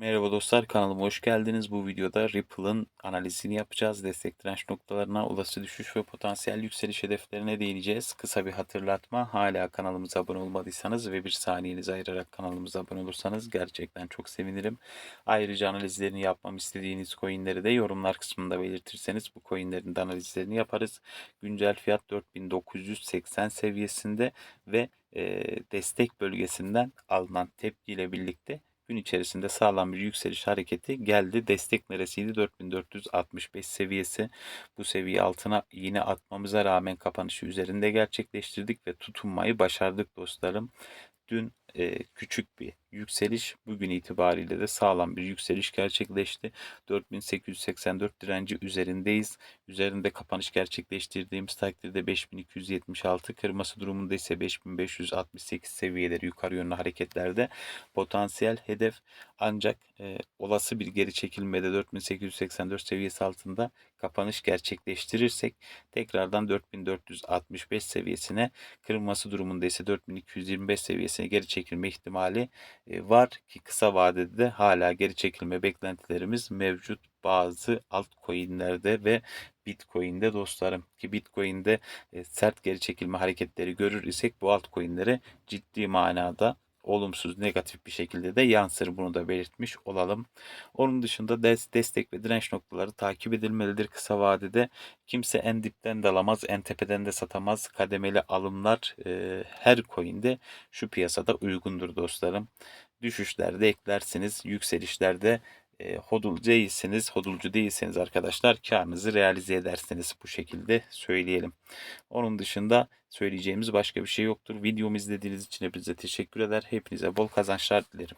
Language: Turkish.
Merhaba dostlar kanalıma hoş geldiniz. Bu videoda Ripple'ın analizini yapacağız. Destek direnç noktalarına, olası düşüş ve potansiyel yükseliş hedeflerine değineceğiz. Kısa bir hatırlatma. Hala kanalımıza abone olmadıysanız ve bir saniyenizi ayırarak kanalımıza abone olursanız gerçekten çok sevinirim. Ayrıca analizlerini yapmam istediğiniz coinleri de yorumlar kısmında belirtirseniz bu coinlerin de analizlerini yaparız. Güncel fiyat 4980 seviyesinde ve destek bölgesinden alınan tepkiyle birlikte gün içerisinde sağlam bir yükseliş hareketi geldi. Destek neresiydi? 4465 seviyesi. Bu seviye altına yine atmamıza rağmen kapanışı üzerinde gerçekleştirdik ve tutunmayı başardık dostlarım. Dün e, küçük bir yükseliş bugün itibariyle de sağlam bir yükseliş gerçekleşti. 4884 direnci üzerindeyiz. Üzerinde kapanış gerçekleştirdiğimiz takdirde 5276 kırması durumunda ise 5568 seviyeleri yukarı yönlü hareketlerde potansiyel hedef ancak e, olası bir geri çekilmede 4884 seviyesi altında kapanış gerçekleştirirsek tekrardan 4465 seviyesine kırılması durumunda ise 4225 seviyesine geri çekilme ihtimali var ki kısa vadede de hala geri çekilme beklentilerimiz mevcut bazı altcoin'lerde ve Bitcoin'de dostlarım. Ki Bitcoin'de sert geri çekilme hareketleri görür isek bu altcoin'lere ciddi manada olumsuz negatif bir şekilde de yansır bunu da belirtmiş olalım. Onun dışında des destek ve direnç noktaları takip edilmelidir kısa vadede. Kimse en dipten de alamaz, en tepeden de satamaz. Kademeli alımlar e, her coin'de şu piyasada uygundur dostlarım. Düşüşlerde eklersiniz, yükselişlerde e, hodul değilseniz, hodulcu değilseniz arkadaşlar karınızı realize edersiniz bu şekilde söyleyelim. Onun dışında söyleyeceğimiz başka bir şey yoktur. Videomu izlediğiniz için hepinize teşekkür eder. Hepinize bol kazançlar dilerim.